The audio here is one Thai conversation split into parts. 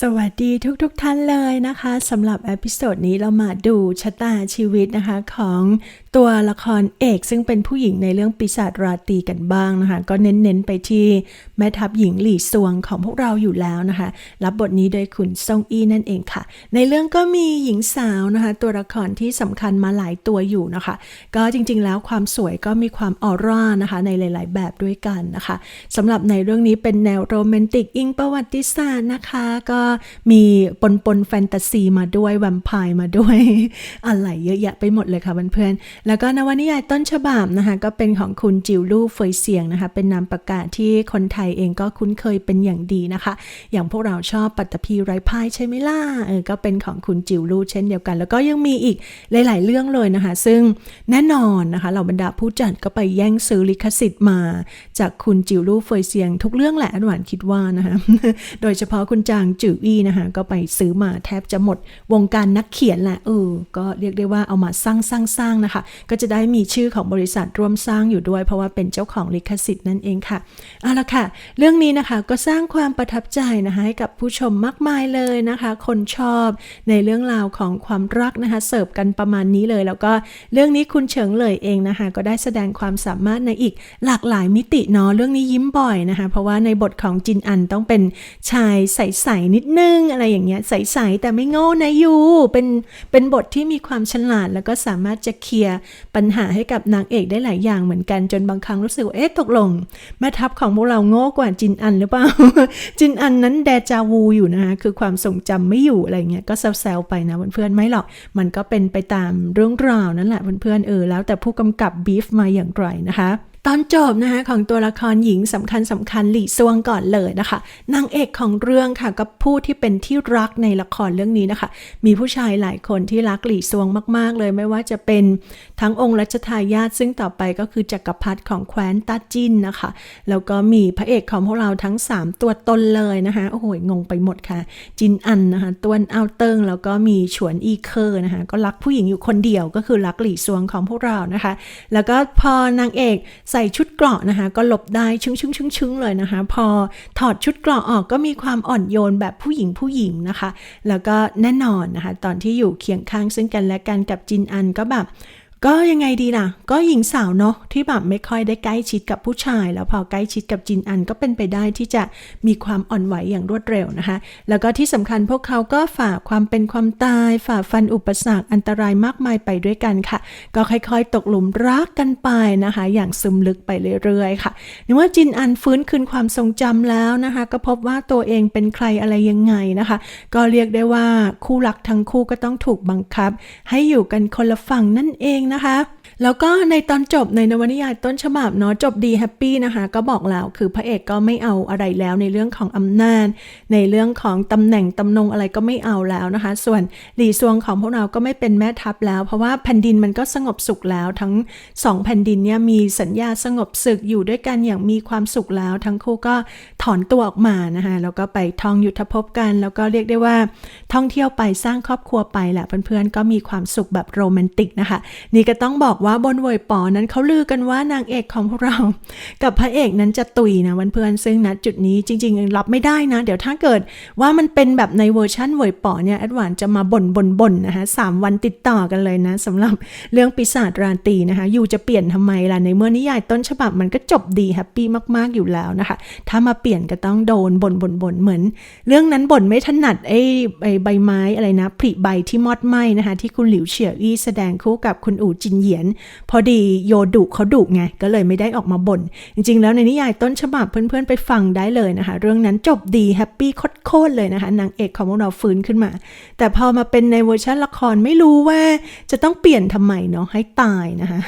สวัสดีทุกๆทท่านเลยนะคะสำหรับเอพิโซดนี้เรามาดูชะตาชีวิตนะคะของตัวละครเอกซึ่งเป็นผู้หญิงในเรื่องปีศาจราตรีกันบ้างนะคะ ก็เน้นๆไปที่ แม่ทัพหญิงหลี่ซวงของพวกเราอยู่แล้วนะคะ รับบทนี้โดยคุณซงอี้นั่นเองค่ะ ในเรื่องก็มีหญิงสาวนะคะ ตัวละครที่สำคัญมาหลายตัวอยู่นะคะ ก็จริงๆแล้วความสวยก็มีความออร่านะคะ ในหลาย ๆ แบบด้วยกันนะคะสำหรับในเรื่องนี้เป็นแนวโรแมนติกอิงประวัติศาสตร์นะคะ ก็มีปนปนแฟนตาซีมาด้วยแวมไพร์มาด้วยอะไรเยอะแยะไปหมดเลยค่ะเพื่อนๆแล้วก็นวนิยายต้นฉบับนะคะ ก็เป็นของคุณจิวลู่เฟยเสียงนะคะ เป็นนามปากกาที่คนไทยเองก็คุ้นเคยเป็นอย่างดีนะคะ อย่างพวกเราชอบปัตตภีไร้พ่ายใช่ไหมล่ะเออก็เป็นของคุณจิวลู่เช่นเดียวกัน แล้วก็ยังมีอีกหลาย ๆ เรื่องเลยนะคะ ซึ่งแน่นอนนะคะเหล่าบรรดาผู้จัดก็ไปแย่งซื้อลิขสิทธิ์มา จากคุณจิวลู่เฟยเสียง ทุกเรื่องแหละอันหวานคิดว่านะคะโดยเฉพาะคุณจางจืออี้นะคะก็ไปซื้อมาแทบจะหมดวงการนักเขียนแหละเออก็เรียกได้ว่าเอามาสร้างสร้างสร้างนะคะ ก็จะได้มีชื่อของบริษัทร่วมสร้างอยู่ด้วย เพราะว่าเป็นเจ้าของลิขสิทธิ์นั่นเองค่ะเอาละค่ะเรื่องนี้นะคะก็สร้างความประทับใจนะคะให้กับผู้ชมมากมายเลยนะคะ คนชอบในเรื่องราวของความรักนะคะเสิร์ฟกันประมาณนี้เลย แล้วก็เรื่องนี้คุณเฉิงเลยเองนะคะก็ได้แสดงความสามารถในอีกหลากหลายมิติเนาะเรื่องนี้ยิ้มบ่อยนะคะ เพราะว่าในบทของจินอันต้องเป็นชายใสๆนิดนึง อะไรอย่างเงี้ยใสๆแต่ไม่โง่นะยูเป็นเป็นบทที่มีความฉลาด แล้วก็สามารถจะเคลียร์ปัญหาให้กับนางเอกได้หลายอย่างเหมือนกันจนบางครั้งรู้สึกว่าเอ๊ะตกลงแม่ทัพของพวกเราโง่กว่าจินอันหรือเปล่า จินอันนั้นแดจาวูอยู่นะคะคือความทรงจำไม่อยู่อะไรเงี้ยก็แซวๆไปนะเพื่อนๆไม่หรอก มันก็เป็นไปตามเรื่องราวนั่นแหละเพื่อนๆเออแล้วแต่ผู้กำกับบีฟมาอย่างไรนะคะ ตอนจบนะคะของตัวละครหญิงสำคัญสำคัญหลี่ซวงก่อนเลยนะคะนางเอกของเรื่องค่ะกับผู้ที่เป็นที่รักในละครเรื่องนี้นะคะ มีผู้ชายหลายคนที่รักหลี่ซวงมาก ๆ เลยไม่ว่าจะเป็นทั้งองค์รัชทายาทซึ่งต่อไปก็คือจักรพรรดิของแคว้นต้าจินนะคะแล้วก็มีพระเอกของพวกเราทั้ง 3 ตัวตนเลยนะคะโอ้โหงงไปหมดค่ะ จินอันนะคะตวนเอาเติงแล้วก็มีฉวนอีเคอร์นะคะก็รักผู้หญิงอยู่คนเดียวก็คือรักหลี่ซวงของพวกเรานะคะ แล้วก็พอนางเอกส่ชุดเกราะนะคะ ก็หลบได้ชึ้งชึ้งชึ้งชึ้งเลยนะคะ พอถอดชุดเกราะออกก็มีความอ่อนโยนแบบผู้หญิงผู้หญิงนะคะ แล้วก็แน่นอนนะคะ ตอนที่อยู่เคียงข้างซึ่งกันและกันกับจินอันก็แบบ ก็ยังไงดีล่ะ ก็หญิงสาวเนาะที่แบบไม่ค่อยได้ใกล้ชิดกับผู้ชาย แล้วพอใกล้ชิดกับจินอันก็เป็นไปได้ที่จะมีความอ่อนไหวอย่างรวดเร็วนะคะ แล้วก็ที่สำคัญพวกเขาก็ฝ่าความเป็นความตาย ฝ่าฟันอุปสรรคอันตรายมากมายไปด้วยกันค่ะ ก็ค่อยๆ ตกหลุมรักกันไปนะคะ อย่างซึมลึกไปเรื่อยๆค่ะนเมื่อจินอันฟื้นคืนความทรงจำแล้วนะคะ ก็พบว่าตัวเองเป็นใครอะไรยังไงนะคะ ก็เรียกได้ว่าคู่รักทั้งคู่ก็ต้องถูกบังคับ ให้อยู่กันคนละฝั่งนั่นเองนะคะ แล้วก็ในตอนจบในนวนิยายต้นฉบับเนาะจบดีแฮปปี้นะคะ ก็บอกแล้วคือพระเอกก็ไม่เอาอะไรแล้วในเรื่องของอำนาจ ในเรื่องของตำแหน่งตำแหนงอะไรก็ไม่เอาแล้วนะคะ ส่วนหลี่ซวงของพวกเราก็ไม่เป็นแม่ทัพแล้ว เพราะว่าแผ่นดินมันก็สงบสุขแล้วทั้งสองแผ่นดินเนี่ยมีสัญญาสงบศึกอยู่ด้วยกันอย่างมีความสุขแล้ว ทั้งคู่ก็ถอนตัวออกมานะคะแล้วก็ไปท่องยุทธภพกัน แล้วก็เรียกได้ว่าท่องเที่ยวไปสร้างครอบครัวไปแหละเพื่อนๆก็มีความสุขแบบโรแมนติกนะคะ นี่ก็ต้องบอกว่าบนเวยปอนั้นเขาลือกันว่านางเอกของพวกเรา กับพระเอกนั้นจะตุยนะวันเพื่อนซึ่งณจุดนี้จริง ๆ รับไม่ได้นะ เดี๋ยวถ้าเกิดว่ามันเป็นแบบในเวอร์ชั่นเวยปอเนี่ยแอดวานจะมาบ่นบ่นบ่นนะคะสามวันติดต่อกันเลยนะสำหรับเรื่องปีศาจราตรีนะคะอยู่จะเปลี่ยนทำไมล่ะในเมื่อนิยายต้นฉบับมันก็จบดีแฮปปี้มากๆอยู่แล้วนะคะ ถ้ามาเปลี่ยนก็ต้องโดนบ่นบ่นบ่นเหมือน เรื่องนั้นบ่นไม่ถนัดไอ้ใบไม้อะไรนะผลิใบที่มอดไหม้นะคะที่คุณหลิวเฉียวอี้แสดงคู่กับคุณอู่จินเหยียนพอดีโยดุเขาดุไง ก็เลยไม่ได้ออกมาบ่น จริง ๆ แล้วในนิยายต้นฉบับเพื่อนๆ ไปฟังได้เลยนะคะ เรื่องนั้นจบดีแฮปปี้โคตรๆเลยนะคะนางเอกของพวกเราฟื้นขึ้นมา แต่พอมาเป็นในเวอร์ชันละครไม่รู้ว่าจะต้องเปลี่ยนทำไมเนาะให้ตายนะคะ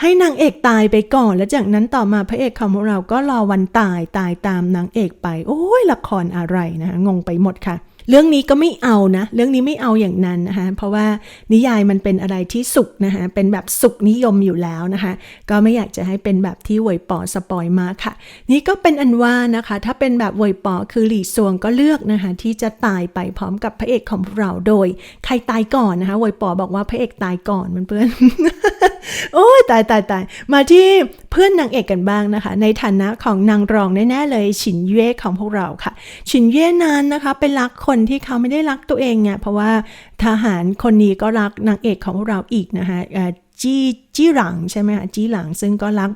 ให้นางเอกตายไปก่อน แล้วจากนั้นต่อมาพระเอกของพวกเราก็รอวันตายตายตามนางเอกไป โอ้ยละครอะไรนะคะงงไปหมดค่ะ เรื่องนี้ก็ไม่เอานะ เรื่องนี้ไม่เอาอย่างนั้นนะคะเพราะว่านิยายมันเป็นอะไรที่สุกนะคะเป็นแบบสุกนิยมอยู่แล้วนะคะ ก็ไม่อยากจะให้เป็นแบบที่เวยปอสปอยมาค่ะ นี่ก็เป็นอันว่านะคะ ถ้าเป็นแบบเวยปอคือหลี่ซวงก็เลือกนะคะ ที่จะตายไปพร้อมกับพระเอกของเราโดย ใครตายก่อนนะคะเวยปอบอกว่าพระเอกตายก่อนเพื่อนๆ โอ้ยตายตายตายมาที่เพื่อนนางเอกกันบ้างนะคะ ในฐานะของนางรองแน่ๆเลยฉินเย่ของพวกเราค่ะ ฉินเย่นั้นนะคะไปรักคนที่เขาไม่ได้รักตัวเองเนี่ยเพราะว่าทหารคนนี้ก็รักนางเอกของพวกเราอีกนะคะจี้ จี้หลังใช่ไหมคะจี้หลังซึ่งก็รัก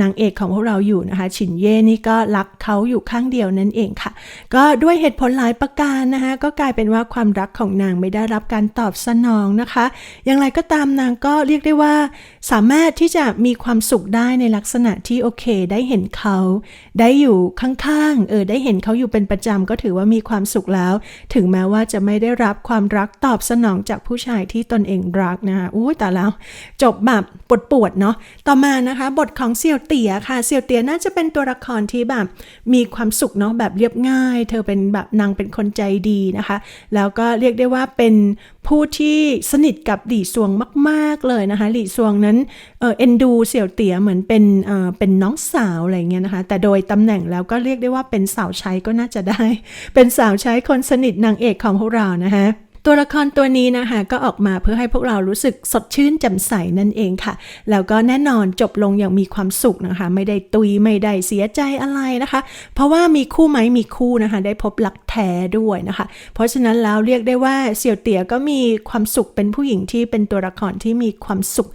นางเอกของพวกเราอยู่นะคะ ฉินเย่นี่ก็รักเขาอยู่ข้างเดียวนั่นเองค่ะ ก็ด้วยเหตุผลหลายประการนะคะก็กลายเป็นว่าความรักของนางไม่ได้รับการตอบสนองนะคะ อย่างไรก็ตามนางก็เรียกได้ว่า สามารถที่จะมีความสุขได้ในลักษณะที่โอเค ได้เห็นเขา ได้อยู่ข้างๆเออได้เห็นเขาอยู่เป็นประจำก็ถือว่ามีความสุขแล้ว ถึงแม้ว่าจะไม่ได้รับความรักตอบสนองจากผู้ชายที่ตนเองรักนะคะอุ้แต่แล้ว จบแบบ ปวดๆเนาะต่อมานะคะ บทของเซียวเตียค่ะเซียวเตียน่าจะเป็นตัวละครที่แบบมีความสุขเนาะแบบเรียบง่าย เธอเป็นแบบนางเป็นคนใจดีนะคะ แล้วก็เรียกได้ว่าเป็นผู้ที่สนิทกับหลี่ซวงมาก ๆเลยนะคะ หลี่ซวงนั้นเออเอ็นดูเสี่ยวเตี๋ยเหมือนเป็นเออเป็นน้องสาวอะไรเงี้ยนะคะ แต่โดยตำแหน่งแล้วก็เรียกได้ว่าเป็นสาวใช้ก็น่าจะได้ เป็นสาวใช้คนสนิทนางเอกของพวกเรานะคะ ตัวละครตัวนี้นะคะ ก็ออกมาเพื่อให้พวกเรารู้สึกสดชื่นแจ่มใสนั่นเองค่ะ แล้วก็แน่นอนจบลงอย่างมีความสุขนะคะ ไม่ได้ตุยไม่ได้เสียใจอะไรนะคะ เพราะว่ามีคู่ไหมมีคู่นะคะ ได้พบหลักแท้ด้วยนะคะ เพราะฉะนั้นแล้วเรียกได้ว่าเสี่ยวเตี๋ยก็มีความสุขเป็นผู้หญิงที่เป็นตัวละครที่มีความสุข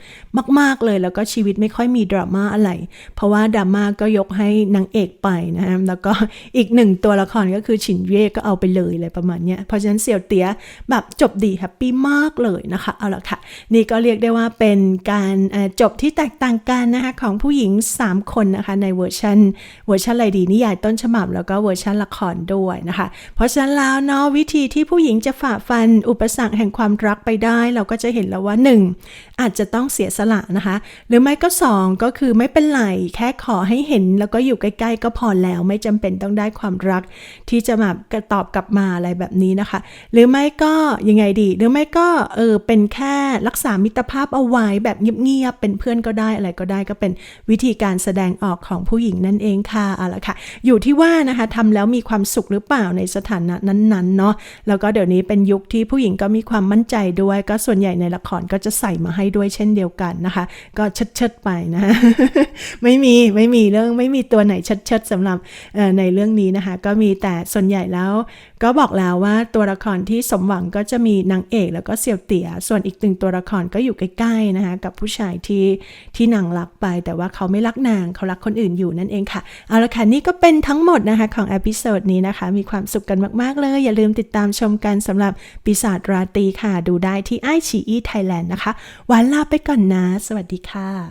มาก ๆเลย แล้วก็ชีวิตไม่ค่อยมีดราม่าอะไร เพราะว่าดราม่าก็ยกให้นางเอกไปนะคะแล้วก็อีกหนึ่งตัวละครก็คือฉินเย่ก็เอาไปเลยอะไรประมาณเนี้ยเพราะฉะนั้นเสี่ยวเตี๋ยแบบจบดีแฮปปี้มากเลยนะคะเอาละค่ะ นี่ก็เรียกได้ว่าเป็นการจบที่แตกต่างกันนะคะของผู้หญิง 3 คนนะคะในเวอร์ชันเวอร์ชันอะไรดีนิยายต้นฉบับแล้วก็เวอร์ชันละครด้วยนะคะเพราะฉะนั้นแล้วเนาะวิธีที่ผู้หญิงจะฝ่าฟันอุปสรรคแห่งความรักไปได้ เราก็จะเห็นแล้วว่า 1 อาจจะต้องเสียสละนะคะ หรือไม่ก็ 2 ก็คือไม่เป็นไรแค่ขอให้เห็น แล้วก็อยู่ใกล้ ๆ ก็พอแล้วไม่จำเป็นต้องได้ความรัก ที่จะแบบกระตอบกลับมาอะไรแบบนี้นะคะ หรือไม่ก็ยังไงดีหรือไม่ก็เออเป็นแค่รักษามิตรภาพเอาไว้แบบเงียบๆเป็นเพื่อนก็ได้อะไรก็ได้ก็เป็นวิธีการแสดงออกของผู้หญิงนั่นเองค่ะเอาละค่ะ อยู่ที่ว่านะคะทำแล้วมีความสุขหรือเปล่าในสถานะนั้นๆเนาะแล้วก็เดี๋ยวนี้เป็นยุคที่ผู้หญิงก็มีความมั่นใจด้วย ก็ส่วนใหญ่ในละครก็จะใส่มาให้ด้วยเช่นเดียวกันนะคะ ก็เชิดๆไปนะะไม่มีไม่มีเรื่องไม่มีตัวไหนเชิดๆสำหรับในเรื่องนี้นะคะ ก็มีแต่ส่วนใหญ่แล้วก็บอกแล้วว่าตัวละครที่สมหวังก็จะมีนางเอกแล้วก็เสี่ยวเตี๋ย ส่วนอีกหนึ่งตัวละครก็อยู่ใกล้ๆนะคะกับผู้ชายที่ที่นางรักไป แต่ว่าเขาไม่รักนางเขารักคนอื่นอยู่นั่นเองค่ะ เอาละค่ะนี่ก็เป็นทั้งหมดนะคะของอพิโซดนี้นะคะ มีความสุขกันมาก ๆ เลย อย่าลืมติดตามชมกันสำหรับปีศาจราตรีค่ะ ดูได้ที่ไอชีอีไทยแลนด์นะคะ วันลาไปก่อนนะ สวัสดีค่ะ